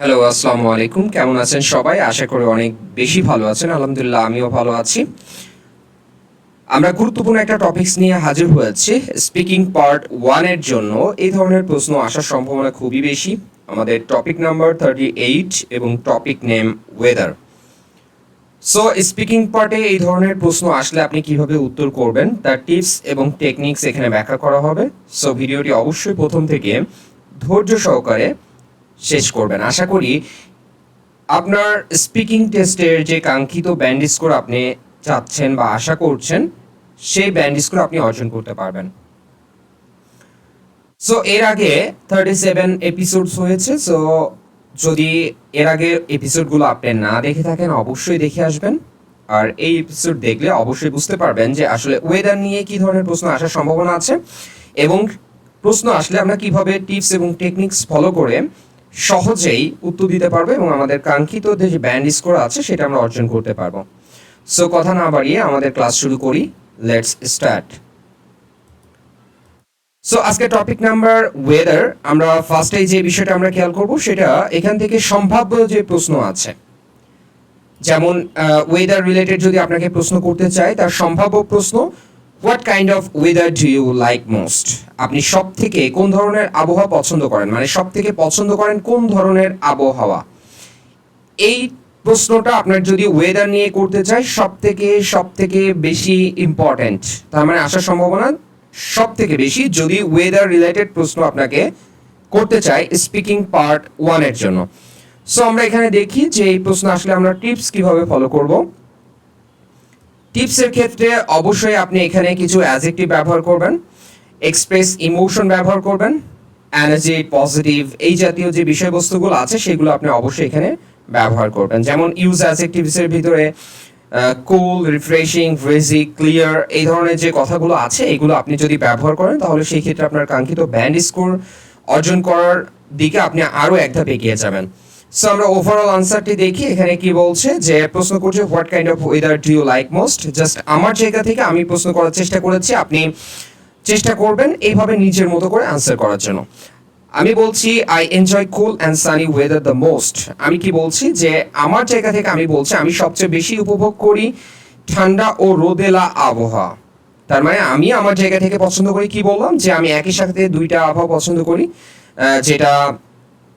Hello আসসালামু আলাইকুম। কেমন আছেন সবাই? আশা করি অনেক বেশি ভালো আছেন। আলহামদুলিল্লাহ, আমিও ভালো আছি। আমরা গুরুত্বপূর্ণ একটা টপিকস নিয়ে হাজির হয়েছি স্পিকিং পার্ট ওয়ানের জন্য। এই ধরনের প্রশ্ন আসার সম্ভাবনা খুবই বেশি। আমাদের টপিক নাম্বার থার্টি এইট এবং topic name weather so speaking পার্টে এই ধরনের প্রশ্ন আসলে আপনি কীভাবে উত্তর করবেন, তার টিপস এবং টেকনিক্স এখানে ব্যাখ্যা করা হবে। সো ভিডিওটি অবশ্যই প্রথম থেকে ধৈর্য সহকারে শেষ করবেন। আশা করি আপনার স্পিকিং টেস্টের যে কাঙ্ক্ষিত ব্যান্ড স্কোর আপনি চাচ্ছেন বা আশা করছেন, সেই ব্যান্ড স্কোর আপনি অর্জন করতে পারবেন। সো এর আগে থার্টি সেভেন এপিসোডস হয়েছে সো যদি এর আগে এপিসোডগুলো আপনি না দেখে থাকেন, অবশ্যই দেখে আসবেন। আর এই এপিসোড দেখলে অবশ্যই বুঝতে পারবেন যে আসলে ওয়েদার নিয়ে কি ধরনের প্রশ্ন আসার সম্ভাবনা আছে এবং প্রশ্ন আসলে আমরা কীভাবে টিপস এবং টেকনিক্স ফলো করে সহজেই উত্তর দিতে পারব এবং আমাদের কাঙ্ক্ষিত যে ব্যান্ড স্কোর আছে সেটা আমরা অর্জন করতে পারব। সো কথা না বাড়িয়ে আমাদের ক্লাস শুরু করি। লেটস স্টার্ট সো আজকে টপিক নাম্বার ওয়েদার আমরা ফার্স্টে যে বিষয়টা আমরা খেয়াল করব, সেটা এখান থেকে সম্ভাব্য যে প্রশ্ন আছে, যেমন ওয়েদার রিলেটেড যদি আপনাকে প্রশ্ন করতে চাই, তার সম্ভাব্য প্রশ্ন what kind of weather do you like most আপনি সব থেকে কোন ধরনের আবহাওয়া পছন্দ করেন? মানে সব থেকে পছন্দ করেন কোন ধরনের আবহাওয়া? এই প্রশ্নটা আপনার যদি ওয়েদার নিয়ে করতে চাই সব থেকে সব থেকে বেশি ইম্পর্ট্যান্ট তার মানে আসার সম্ভাবনা সব থেকে বেশি। যদি ওয়েদার রিলেটেড প্রশ্ন আপনাকে করতে চাই স্পিকিং পার্ট ওয়ানের জন্য। সো আমরা এখানে দেখি যে এই প্রশ্ন আসলে আমরা টিপস কীভাবে ফলো করব। টিপসের ক্ষেত্রে অবশ্যই আপনি এখানে কিছু অ্যাজেক্টিভ ব্যবহার করবেন এক্সপ্রেস ইমোশন ব্যবহার করবেন এনার্জি পজিটিভ এই জাতীয় যে বিষয়বস্তুগুলো আছে সেগুলো আপনি অবশ্যই এখানে ব্যবহার করবেন। যেমন ইউজ অ্যাজেক্টিভসের ভিতরে কুল রিফ্রেশিং ফ্রেজি ক্লিয়ার এই ধরনের যে কথাগুলো আছে এগুলো আপনি যদি ব্যবহার করেন তাহলে সেই ক্ষেত্রে আপনার কাঙ্ক্ষিত ব্যান্ড স্কোর অর্জন করার দিকে আপনি আরও এক ধাপ এগিয়ে যাবেন। সো আমরা ওভারঅল আনসারটি দেখি, এখানে কি বলছে যে প্রশ্ন করছে what kind of weather do you like most just আমার জায়গা থেকে আমি প্রশ্ন করার চেষ্টা করেছি, আপনি চেষ্টা করবেন এইভাবে নিজের মতো করে আনসার করার জন্য। আমি বলছি I enjoy cool and sunny weather the most আমি কি বলছি যে আমার জায়গা থেকে আমি বলছি, আমি সবচেয়ে বেশি উপভোগ করি ঠান্ডা ও রোদেলা আবহাওয়া। তার মানে আমি আমার জায়গা থেকে পছন্দ করি, কি বললাম যে আমি একই সাথে দুইটা আবহাওয়া পছন্দ করি যেটা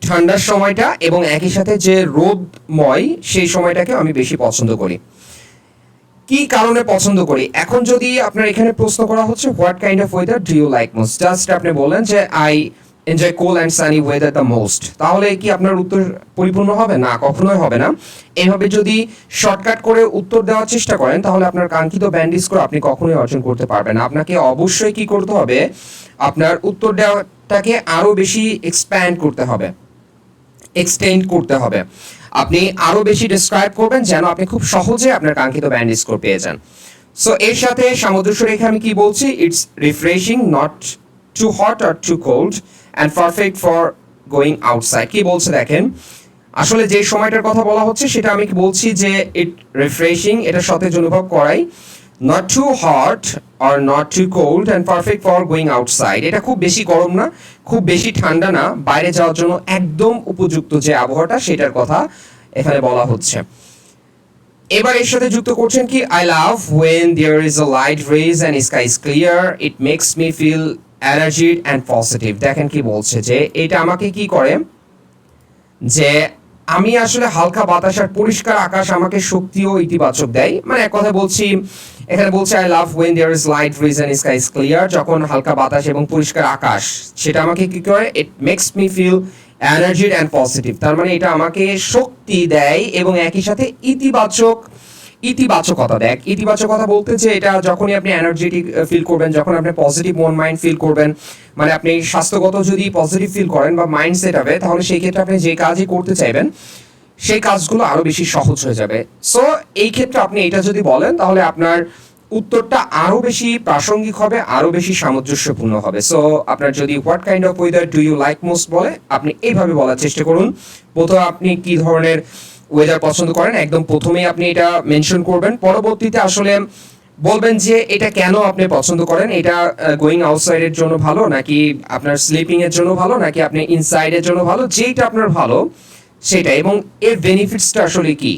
ঠান্ডার সময়টা এবং একই সাথে যে রোদময়, সেই সময়টাকে আমি বেশি পছন্দ করি। কি কারণে পছন্দ করি? এখন যদি আপনার এখানে প্রশ্ন করা হচ্ছে, what kind of weather do you like most? Just আপনি বলেন যে, I enjoy cool and sunny weather the most. তাহলে কি আপনার উত্তর পরিপূর্ণ হবে? না, কখনোই হবে না। এভাবে যদি শর্টকাট করে উত্তর দেওয়ার চেষ্টা করেন, তাহলে আপনার কাঙ্ক্ষিত ব্যান্ড স্কোর আপনি কখনোই অর্জন করতে পারবেন আপনাকে অবশ্যই কি করতে হবে? আপনার উত্তর দেওয়াটাকে আরও বেশি এক্সপ্যান্ড করতে হবে। এক্সটেন্ড করতে হবে। আপনি আরও বেশি ডিসক্রাইব করবেন যেন আপনি খুব সহজে আপনার কাঙ্ক্ষিত ব্যান্ড স্কোর পেয়ে যান। সো এর সাথে সামুদ্রিক রেখা আমি কি বলছি? It's refreshing not too hot or too cold and perfect for going outside কি বলছে দেখেন? আসলে যে সময়টার কথা বলা হচ্ছে, সেটা আমি কি বলছি যে ইট রিফ্রেশিং এটা সতেজ অনুভব করাই। Not too hot or not too cold and perfect for going outside এটা খুব বেশি গরম না, খুব বেশি ঠান্ডা না, বাইরে যাওয়ার জন্য একদম উপযুক্ত যে আবহাওয়াটা সেটার কথা এখানে বলা হচ্ছে। এবার এর সাথে যুক্ত করছেন কি? I love when there is a light rage and sky is clear it makes me feel energy and positive দেখেন কি বলছে যে, এটা আমাকে কি করে? যে আমি আসলে হালকা বাতাস আর পরিষ্কার আকাশ আমাকে শক্তি ও ইতিবাচক দেয়। মানে এক কথা বলছি, এখানে বলছে I love when there is light reason sky is clear যখন হালকা বাতাস এবং পরিষ্কার আকাশ, সেটা আমাকে কি করে? It makes me feel energy and positive তার মানে এটা আমাকে শক্তি দেয় এবং একই সাথে ইতিবাচক ইতিবাচকতা দেখ। ইতিবাচকতা বলতে যে এটা যখনই আপনি এনার্জেটিক ফিল করবেন, যখন আপনি পজিটিভ মন মাইন্ড ফিল করবেন মানে আপনি স্বাস্থ্যগত যদি পজিটিভ ফিল করেন বা মাইন্ড সেট হবে তাহলে সেই ক্ষেত্রে আপনি যে কাজই করতে চাইবেন, সেই কাজগুলো আরও বেশি সহজ হয়ে যাবে। সো এই ক্ষেত্রে আপনি এটা যদি বলেন, তাহলে আপনার উত্তরটা আরও বেশি প্রাসঙ্গিক হবে আরও বেশি সামঞ্জস্যপূর্ণ হবে। সো আপনার যদি what kind of weather do you like most বলে, আপনি এইভাবে বলার চেষ্টা করুন। প্রথমে আপনি কি ধরনের ওয়েদার পছন্দ করেন, একদম প্রথমেই আপনি এটা মেনশন করবেন। পরবর্তীতে আসলে বলবেন যে এটা কেন আপনি পছন্দ করেন? এটা গোয়িং আউটসাইডের জন্য ভালো নাকি আপনার স্লিপিং এর জন্য ভালো নাকি আপনি ইনসাইডের জন্য ভালো? যেইটা আপনার ভালো সেটা এবং এর বেনিফিটসটা আসলে কি?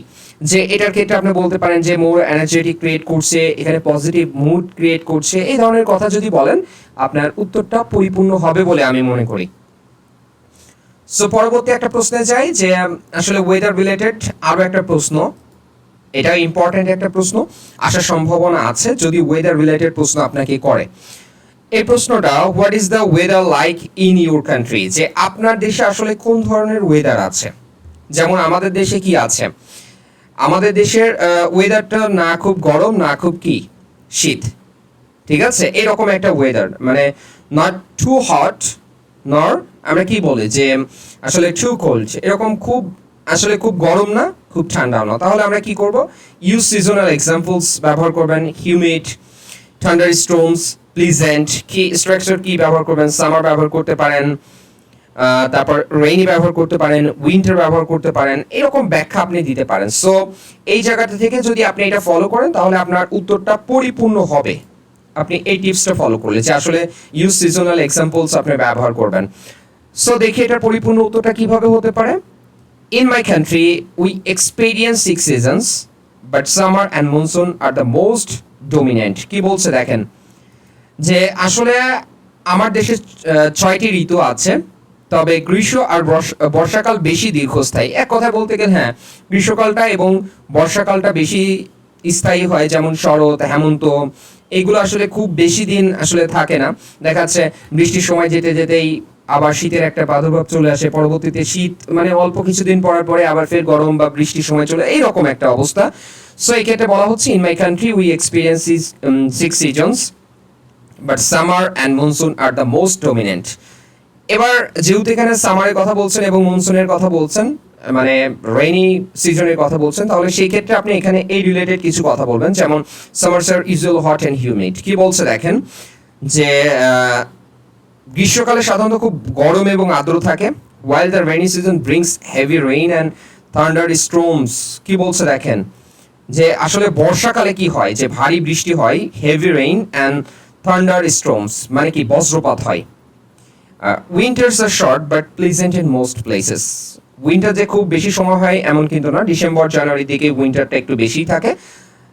যে এটার ক্ষেত্রে আপনি বলতে পারেন যে মোর এনার্জেটিক ক্রিয়েট করছে, এখানে পজিটিভ মুড ক্রিয়েট করছে, এই ধরনের কথা যদি বলেন, আপনার উত্তরটা পরিপূর্ণ হবে বলে আমি মনে করি। সো পরবর্তী একটা প্রশ্নে যাই যে আসলে ওয়েদার রিলেটেড আরও একটা প্রশ্ন। এটা ইম্পর্টেন্ট একটা প্রশ্ন। আসার সম্ভাবনা আছে যদি ওয়েদার রিলেটেড প্রশ্ন আপনাকে করে। এই প্রশ্নটা what is the weather like in your country যে আপনার দেশে আসলে কোন ধরনের ওয়েদার আছে? যেমন আমাদের দেশে কি আছে? আমাদের দেশের ওয়েদারটা না খুব গরম, না খুব কি? শীত। ঠিক আছে? এরকম একটা ওয়েদার মানে নট টু হট নর আমরা কি বলি যে, আসলে টু কোল্ড এরকম খুব, আসলে খুব গরম না, খুব ঠান্ডাও না। তাহলে আমরা কি করব? ইউজ সিজনাল এক্সাম্পলস ব্যবহার করবেন হিউমিড থান্ডার স্টোমস প্লিজেন্ট কি স্ট্রাকচার কি ব্যবহার করবেন? সামার ব্যবহার করতে পারেন তারপর রেইনি ব্যবহার করতে পারেন উইন্টার ব্যবহার করতে পারেন, এরকম ব্যাখ্যা আপনি দিতে পারেন। সো এই জায়গাটা থেকে যদি আপনি এটা ফলো করেন, তাহলে আপনার উত্তরটা পরিপূর্ণ হবে। আপনি এই টিপসটা ফলো করলে যে আসলে ইউজ সিজনাল এক্সাম্পলস আপনি ব্যবহার করবেন। সো দেখি এটার পরিপূর্ণ উত্তরটা কীভাবে হতে পারে। In my country we experience six seasons but summer and monsoon are the most dominant কি বলছে দেখেন? যে আসলে আমার দেশে ছয়টি ঋতু আছে, তবে গ্রীষ্ম আর বর্ষ- বর্ষাকাল বেশি দীর্ঘস্থায়ী। এক কথা বলতে গেলে হ্যাঁ গ্রীষ্মকালটা এবং বর্ষাকালটা বেশি স্থায়ী হয়, যেমন শরৎ, হেমন্ত এগুলো আসলে খুব বেশি দিন আসলে থাকে না। দেখা যাচ্ছে বৃষ্টির সময় যেতে যেতেই আবার শীতের একটা প্রাদুর্ভাব চলে আসে। পরবর্তীতে শীত মানে অল্প কিছুদিন পরার পরে আবার ফের গরম বা বৃষ্টির সময় চলে এইরকম একটা অবস্থা। সো এই ক্ষেত্রে বলা হচ্ছে in my country we experience is six seasons but summer and monsoon are the most dominant এবার, যেহেতু এখানে সামারের কথা বলছেন এবং মনসুনের কথা বলছেন মানে রেইনি সিজনের কথা বলছেন, তাহলে সেই ক্ষেত্রে আপনি এখানে এই রিলেটেড কিছু কথা বলবেন, যেমন summer are usual hot and humid কি বলছে দেখেন? যে গ্রীষ্মকালে সাধারণত খুব গরম এবং আর্দ্র থাকে while the rainy season brings heavy rain and thunder storms কি বলছে দেখেন? যে, আসলে বর্ষাকালে কি হয়? যে, ভারী বৃষ্টি হয় heavy rain and thunder storms মানে কি, বজ্রপাত হয়। Winters are short but pleasant in most places winter যে খুব বেশি সময় হয় এমন কিন্তু না। ডিসেম্বর জানুয়ারির দিকে উইন্টারটা একটু বেশি থাকে।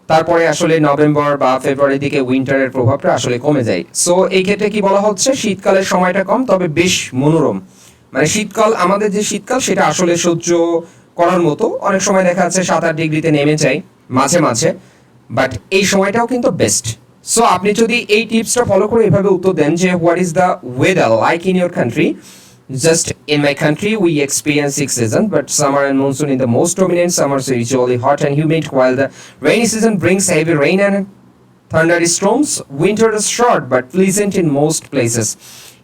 তারপরে আসলে নভেম্বর বা ফেব্রুয়ারির দিকে উইন্টারের প্রভাবটা আসলে কমে যায়। সো এই ক্ষেত্রে কি বলা হচ্ছে? শীতকালের সময়টা কম, তবে বেশ মনোরম। মানে শীতকাল, আমাদের যে শীতকাল, সেটা আসলে সহ্য করার মতো। অনেক সময় দেখা যাচ্ছে সাত আট ডিগ্রিতে নেমে যায়, মাঝে মাঝে। বাট এই সময়টাও কিন্তু বেস্ট সো আপনি যদি এই টিপসটা ফলো করে এভাবে উত্তর দেন যে what is the weather like in your country Just in my country, we experience six seasons, but summer and monsoon in the most dominant. Summers are usually hot and humid, while the rainy season brings heavy rain and thunderstorms. Winter is short but pleasant in most places.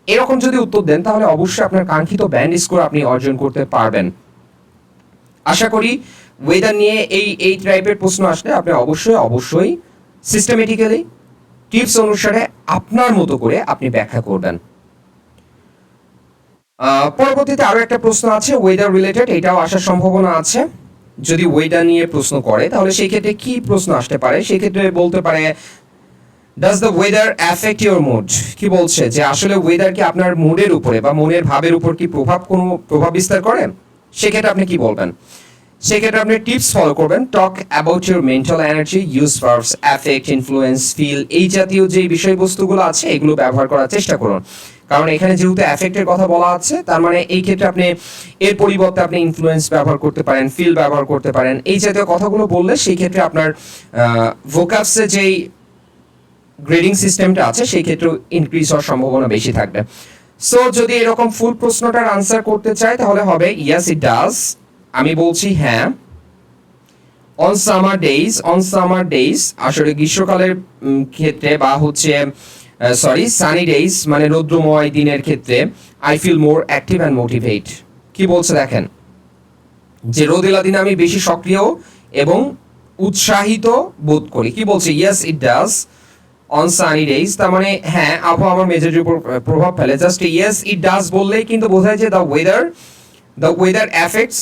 এরকম যদি উত্তর দেন তাহলে অবশ্যই আপনার কাঙ্ক্ষিত band score আপনি অর্জন করতে পারবেন আশা করি ওয়েদার নিয়ে এই এই টাইপের প্রশ্ন আসলে আপনি অবশ্যই অবশ্যই সিস্টেমেটিক্যালি টিপস অনুসারে আপনার মতো করে আপনি ব্যাখ্যা করবেন পরবর্তীতে আরও একটা প্রশ্ন আছে ওয়েদার রিলেটেড এটাও আসার সম্ভাবনা আছে। যদি ওয়েদার নিয়ে প্রশ্ন করে, তাহলে সেই ক্ষেত্রে কি প্রশ্ন আসতে পারে? সেই ক্ষেত্রে বলতে পারে does the weather affect your mood কি বলছে? যে আসলে ওয়েদার কি আপনার মুডের উপরে বা মনের ভাবের উপর কি প্রভাব কোনো প্রভাব বিস্তার করে? সেক্ষেত্রে আপনি কি বলবেন? সেক্ষেত্রে আপনি টিপস ফলো করবেন। Talk about your mental energy use verbs affect influence feel এই জাতীয় যে বিষয়বস্তুগুলো আছে, এগুলো ব্যবহার করার চেষ্টা করুন। কারণ এখানে যেহেতু অ্যাফেক্টের কথা বলা আছে, তার মানে এই ক্ষেত্রে আপনি, এর পরিবর্তে আপনি ইনফ্লুয়েন্স ব্যবহার করতে পারেন ফিল ব্যবহার করতে পারেন। এই জাতীয় কথাগুলো বললে সেই ক্ষেত্রে আপনার ভোকাপসে যেই গ্রেডিং সিস্টেমটা আছে, সেই ক্ষেত্রে ইনক্রিজ হওয়ার সম্ভাবনা বেশি থাকবে। সো যদি এরকম ফুল প্রশ্নটার আনসার করতে চাই তাহলে হবে ইয়াস ইট ডাজ আমি বলছি হ্যাঁ। On summer days on summer days আসলে গ্রীষ্মকালের ক্ষেত্রে বা হচ্ছে সরি সানি ডেইজ মানে রৌদ্রময় দিনের ক্ষেত্রে I feel more active and motivate কি বলছে দেখেন? যে রোদেলা দিনে আমি বেশি সক্রিয় এবং উৎসাহিত বোধ করি। কি বলছে? Yes it does on sunny days তার মানে হ্যাঁ আবহাওয়া আমার মেজাজের উপর প্রভাব ফেলে। জাস্ট ইয়েস ইট ডাজ বললেই কিন্তু বোঝায় যে the weather the weather affects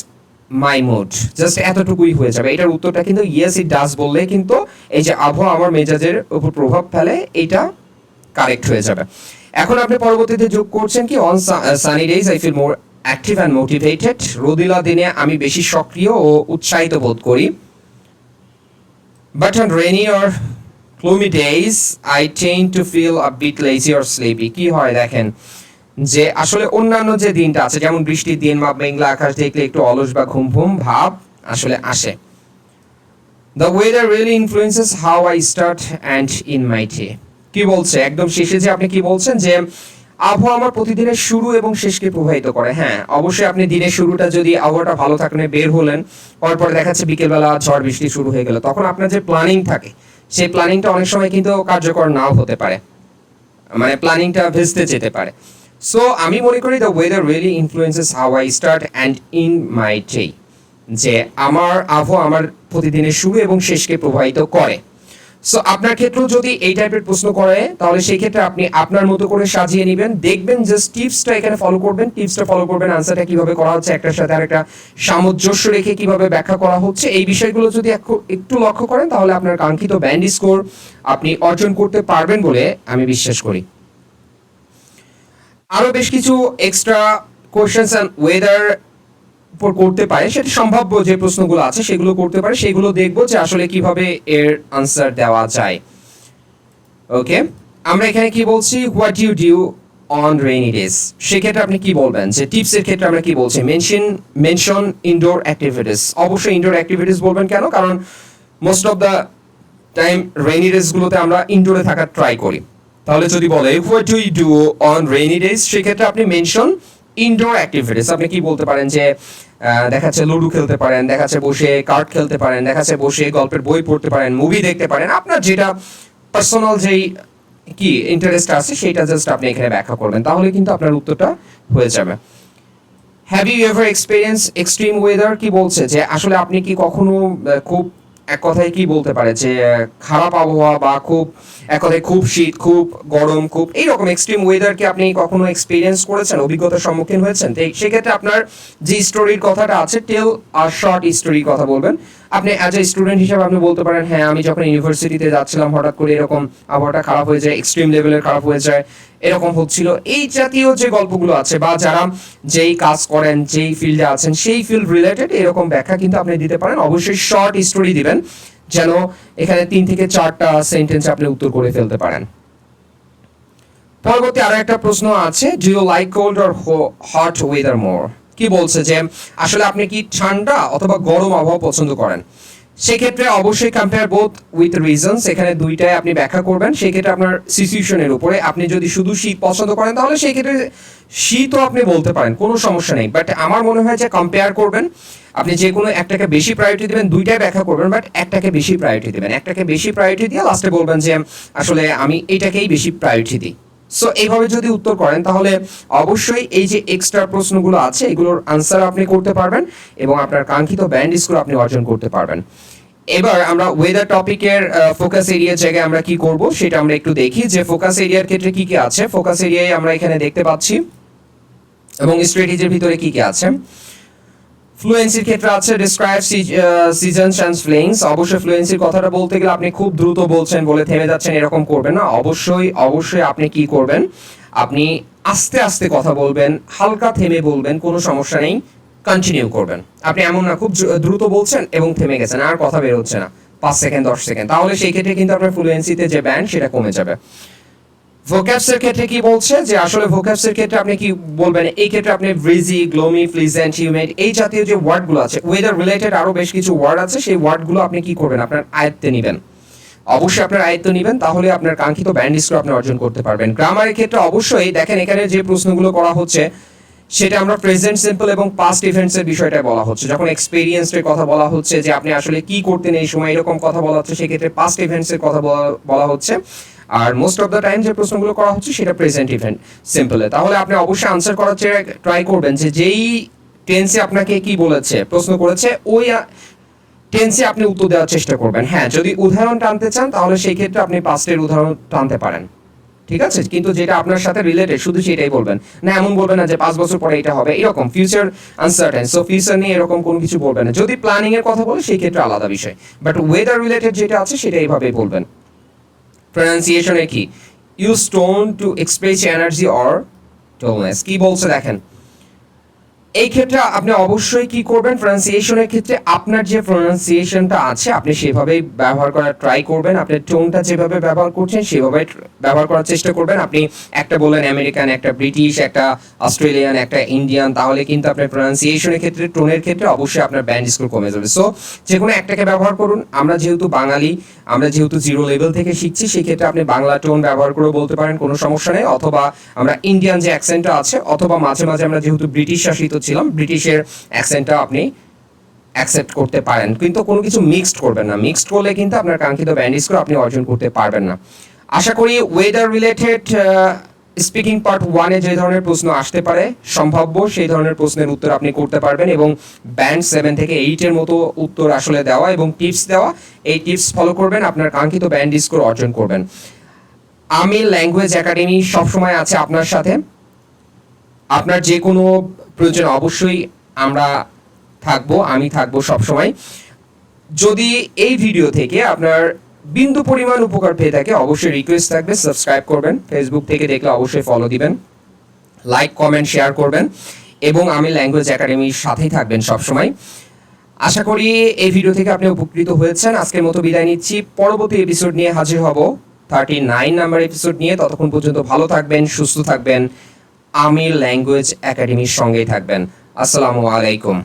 my mood just এতটুকুই হয়ে যাবে। এটার উত্তরটা কিন্তু ইয়েস ইট ডাজ বললে কিন্তু এই যে আবহাওয়া আমার মেজাজের উপর প্রভাব ফেলে, এটা কারেক্ট হয়ে যাবে। এখন আপনি পরবর্তীতে যোগ করছেন কি? On sunny days I feel more active and motivated রোদিলা দিনে আমি বেশি সক্রিয় ও উৎসাহিত বোধ করি। But on rainy or gloomy days, I tend to feel a bit lazy or sleepy কি হয় দেখেন? যে আসলে অন্যান্য যে দিনটা আছে, যেমন বৃষ্টির দিন বা মেঘলা আকাশ দেখলে একটু অলস বা ঘুম ঘুম ভাব আসলে আসে। The weather really influences how I start and in my day কি বলছে? একদম শেষে যে আপনি কি বলছেন যে, আবহাওয়া আমার প্রতিদিনের শুরু এবং শেষকে প্রভাবিত করে। হ্যাঁ অবশ্যই আপনি দিনের শুরুটা যদি আবহাওয়াটা ভালো থাকলে বের হলেন, পরপর দেখাচ্ছে বিকেলবেলা ঝড় বৃষ্টি শুরু হয়ে গেল। তখন আপনার যে প্ল্যানিং থাকে, সেই প্ল্যানিংটা অনেক সময় কিন্তু কার্যকর নাও হতে পারে। মানে প্ল্যানিংটা ভেস্তে যেতে পারে। সো আমি মনে করি the weather really influences how I start and in my day যে আমার আবহাওয়া আমার প্রতিদিনের শুরু এবং শেষকে প্রভাবিত করে। সো আপনার ক্ষেত্রেও যদি এই টাইপের প্রশ্ন করে, তাহলে সেই ক্ষেত্রে আপনি আপনার মতো করে সাজিয়ে নেবেন। দেখবেন জাস্ট টিপসটা এখানে ফলো করবেন টিপসটা ফলো করবেন আনসারটা কীভাবে করা হচ্ছে, একটার সাথে আরেকটা সামঞ্জস্য রেখে কীভাবে ব্যাখ্যা করা হচ্ছে। এই বিষয়গুলো যদি একটু- লক্ষ্য করেন, তাহলে আপনার কাঙ্ক্ষিত ব্যান্ড স্কোর আপনি অর্জন করতে পারবেন বলে আমি বিশ্বাস করি। আরও বেশ কিছু এক্সট্রা কোয়েশ্চেন্স অ্যান্ড ওয়েদার করতে পারে, সেটা সম্ভাব্য যে প্রশ্নগুলো আছে, সেগুলো করতে পারে, সেগুলো দেখব যে আসলে কীভাবে এর আনসার দেওয়া যায়। ওকে আমরা এখানে কি বলছি? What you do on rainy days সেক্ষেত্রে আপনি কি বলবেন? যে টিপসের ক্ষেত্রে আমরা কি বলছি? মেনশন মেনশন ইনডোর অ্যাক্টিভিটিস অবশ্যই ইনডোর অ্যাক্টিভিটিস বলবেন কেন? কারণ most of the time rainy ডেজগুলোতে আমরা ইনডোরে থাকার ট্রাই করি। তাহলে যদি বলে what you do on rainy days সেক্ষেত্রে আপনি মেনশন ইনডোর অ্যাক্টিভিটিস আপনি কি বলতে পারেন যে দেখাচ্ছে লুডো খেলতে পারেন, দেখাচ্ছে বসে কার্ড খেলতে পারেন, দেখাচ্ছে বসে গল্পের বই পড়তে পারেন মুভি দেখতে পারেন, আপনার যেটা পার্সোনাল যেই কি ইন্টারেস্ট আছে সেটা জাস্ট আপনি এখানে ব্যাখ্যা করবেন, তাহলে কিন্তু আপনার উত্তরটা হয়ে যাবে। Have you ever experience extreme weather কি বলছে? যে আসলে আপনি কি কখনো খুব এক কথায় কি বলতে পারে যে খারাপ আবহাওয়া বা খুব, এক কথায় খুব শীত, খুব গরম, খুব এইরকম এক্সট্রিম ওয়েদার কি আপনি কখনো এক্সপিরিয়েন্স করেছেন, অভিজ্ঞতার সম্মুখীন হয়েছেন? তো সেক্ষেত্রে আপনার যে স্টোরির কথাটা আছে টেল আর শর্ট স্টোরির কথা বলবেন। আপনি অ্যাজ এ স্টুডেন্ট হিসেবে আপনি বলতে পারেন হ্যাঁ আমি যখন ইউনিভার্সিটিতে যাচ্ছিলাম, হঠাৎ করে এরকম আবহাওয়াটা খারাপ হয়ে যায় এক্সট্রিম লেভেলের খারাপ হয়ে যায়, এরকম হচ্ছিল। এই জাতীয় যে গল্পগুলো আছে বা যারা যেই কাজ করেন, যেই ফিল্ডে আছেন, সেই ফিল্ড রিলেটেড এরকম ব্যাখ্যা কিন্তু আপনি দিতে পারেন। অবশ্যই শর্ট স্টোরি দিবেন, যেন এখানে তিন থেকে চারটা সেন্টেন্স আপনি উত্তর করে ফেলতে পারেন। পরবর্তী আরও একটা প্রশ্ন আছে do you like cold or hot weather more কি বলছে যে, আসলে আপনি কি ঠান্ডা অথবা গরম আবহাওয়া পছন্দ করেন? সেক্ষেত্রে অবশ্যই কম্পেয়ার বোথ উইথ রিজনস এখানে দুইটাই আপনি ব্যাখ্যা করবেন। সেক্ষেত্রে আপনার সিচুয়েশনের উপরে। আপনি যদি শুধু শীত পছন্দ করেন, তাহলে সেই ক্ষেত্রে শীতও আপনি বলতে পারেন, কোনো সমস্যা নেই। বাট আমার মনে হয় যে কম্পেয়ার করবেন। আপনি যে কোনো একটাকে বেশি প্রায়োরিটি দেবেন, দুইটাই ব্যাখ্যা করবেন বাট একটাকে বেশি প্রায়োরিটি দেবেন। একটাকে বেশি প্রায়োরিটি দিয়ে লাস্টে বলবেন যে, আসলে আমি এটাকেই বেশি প্রায়োরিটি দিই। সো এইভাবে যদি উত্তর করেন, তাহলে অবশ্যই এই যে এক্সট্রা প্রশ্নগুলো আছে, এগুলোর আনসার আপনি করতে পারবেন এবং আপনার কাঙ্ক্ষিত ব্যান্ড স্কোর আপনি অর্জন করতে পারবেন। এবার আমরা ওয়েদার টপিকের ফোকাস এরিয়ার জায়গায় আমরা কি করব, সেটা আমরা একটু দেখি যে ফোকাস এরিয়ার ক্ষেত্রে কি কি আছে। ফোকাস এরিয়ায় আমরা এখানে দেখতে পাচ্ছি এবং স্ট্র্যাটেজির ভিতরে কি কি আছে। ফ্লুয়েন্সির ক্ষেত্রে আছে ডিসক্রাইব সিজনস অ্যান্ড ফ্লেইংস অবশ্যই ফ্লুয়েন্সির কথাটা বলতে গেলে আপনি খুব দ্রুত বলছেন বলে থেমে যাচ্ছেন, এরকম করবেন না। অবশ্যই অবশ্যই আপনি কি করবেন? আপনি আস্তে আস্তে কথা বলবেন, হালকা থেমে বলবেন, কোনো সমস্যা নেই কন্টিনিউ করবেন। আপনি এমন না, খুব দ্রুত বলছেন এবং থেমে গেছেন, আর কথা বের হচ্ছে না। পাঁচ সেকেন্ড, দশ সেকেন্ড। তাহলে সেই ক্ষেত্রে কিন্তু আপনার ফ্লুয়েন্সিতে যে ব্যান্ড সেটা কমে যাবে। ভোক্যাবসের ক্ষেত্রে কি বলছে? যে আসলে ভোক্যাবসের ক্ষেত্রে আপনি কি বলবেন? এই ক্ষেত্রে আপনি ব্রিজি গ্লোমি প্লিজেন্ট হিউমেড এই জাতীয় যে ওয়ার্ডগুলো আছে ওয়েদার রিলেটেড আরও বেশ কিছু ওয়ার্ড আছে, সেই ওয়ার্ডগুলো আপনি কি করবেন? আপনার আয়ত্তে নেবেন। অবশ্যই আপনার আয়ত্ত নেবেন, তাহলে আপনার কাঙ্ক্ষিত ব্যান্ড স্কোর আপনি অর্জন করতে পারবেন। গ্রামারের ক্ষেত্রে অবশ্যই, দেখেন এখানে যে প্রশ্নগুলো করা হচ্ছে, সেটা আমরা প্রেজেন্ট সিম্পল এবং পাস্ট ইভেন্টসের বিষয়টা বলা হচ্ছে। যখন এক্সপেরিয়েন্সের কথা বলা হচ্ছে, যে আপনি আসলে কি করতেন এই সময় এরকম কথা বলা হচ্ছে, সেক্ষেত্রে পাস্ট ইভেন্টসের কথা বলা হচ্ছে। আর মোস্ট অফ দ্য টাইম যে প্রশ্নগুলো করা হচ্ছে সেটা প্রেজেন্ট ইভেন্ট সিম্পলে তাহলে আপনি অবশ্যই আনসার করার চেয়ে ট্রাই করবেন যে যেই টেন্সে আপনাকে কি বলেছে, প্রশ্ন করেছে, ওই টেন্সে আপনি উত্তর দেওয়ার চেষ্টা করবেন। হ্যাঁ যদি উদাহরণ টানতে চান, তাহলে সেই ক্ষেত্রে আপনি পাস্টের উদাহরণ টানতে পারেন। ঠিক আছে? কিন্তু যেটা আপনার সাথে রিলেটেড শুধু সেটাই বলবেন। না, এমন বলবেন না যে পাঁচ বছর পরে এটা হবে। এরকম ফিউচার আনসার্টেন সো ফিউচার নিয়ে এরকম কোনো কিছু বলবেন না। যদি প্ল্যানিং এর কথা বলে, সেই ক্ষেত্রে আলাদা বিষয়। বাট ওয়েদার রিলেটেড যেটা আছে, সেটা এইভাবেই বলবেন। প্রনাউন্সিয়েশনে কি? Use tone to express energy or tallness কি বলছে দেখেন? এই ক্ষেত্রে আপনি অবশ্যই কি করবেন? প্রনাউন্সিয়েশনের ক্ষেত্রে আপনার যে প্রনাউন্সিয়েশনটা আছে, আপনি সেভাবেই ব্যবহার করার ট্রাই করবেন। আপনার টোনটা যেভাবে ব্যবহার করছেন, সেভাবে ব্যবহার করার চেষ্টা করবেন। আপনি একটা বললেন আমেরিকান, একটা ব্রিটিশ, একটা অস্ট্রেলিয়ান, একটা ইন্ডিয়ান, তাহলে কিন্তু আপনার প্রনাউন্সিয়েশনের ক্ষেত্রে টোনের ক্ষেত্রে অবশ্যই আপনার ব্যান্ড স্কোর কমে যাবে। সো যে কোনো একটাকে ব্যবহার করুন। আমরা যেহেতু বাঙালি, আমরা যেহেতু জিরো লেভেল থেকে শিখছি সেই ক্ষেত্রে আপনি বাংলা টোন ব্যবহার করে বলতে পারেন, কোনো সমস্যা নেই। অথবা আমরা ইন্ডিয়ান যে অ্যাকসেন্টটা আছে, অথবা মাঝে মাঝে আমরা যেহেতু ব্রিটিশ শাসিত ছিলাম, ব্রিটিশের অ্যাকসেন্টটা আপনি অ্যাকসেপ্ট করতে পারেন। কিন্তু কোনো কিছু মিক্সড করবেন না। মিক্সড করলে কিন্তু আপনার কাঙ্ক্ষিত ব্যান্ড স্কোর আপনি অর্জন করতে পারবেন না। আশা করি ওয়েদার রিলেটেড স্পিকিং পার্ট ওয়ানে যে ধরনের প্রশ্ন আসতে পারে, সম্ভাব্য সেই ধরনের প্রশ্নের উত্তর আপনি করতে পারবেন এবং ব্যান্ড সেভেন থেকে এইটের মতো উত্তর আসলে দেওয়া এবং টিপস দেওয়া, এই টিপস ফলো করবেন, আপনার কাঙ্ক্ষিত ব্যান্ড স্কোর অর্জন করবেন। আমি ল্যাঙ্গুয়েজ একাডেমি সবসময় আছে আপনার সাথে। আপনার যে কোনো প্রয়োজন অবশ্যই আমরা থাকব, আমি থাকব সবসময়। যদি এই ভিডিও থেকে আপনার বিন্দু পরিমাণ উপকার পেয়ে থাকে, অবশ্যই রিকোয়েস্ট থাকবে সাবস্ক্রাইব করবেন ফেসবুক থেকে দেখলে অবশ্যই ফলো দিবেন লাইক কমেন্ট শেয়ার করবেন, এবং আমি ল্যাঙ্গুয়েজ একাডেমির সাথেই থাকবেন সবসময়। আশা করি এই ভিডিও থেকে আপনি উপকৃত হয়েছেন। আজকের মতো বিদায় নিচ্ছি। পরবর্তী এপিসোড নিয়ে হাজির হব। থার্টি নাইন নাম্বার এপিসোড নিয়ে। ততক্ষণ পর্যন্ত ভালো থাকবেন, সুস্থ থাকবেন। আমি ল্যাঙ্গুয়েজ একাডেমির সঙ্গেই থাকবেন। আসসালামু আলাইকুম।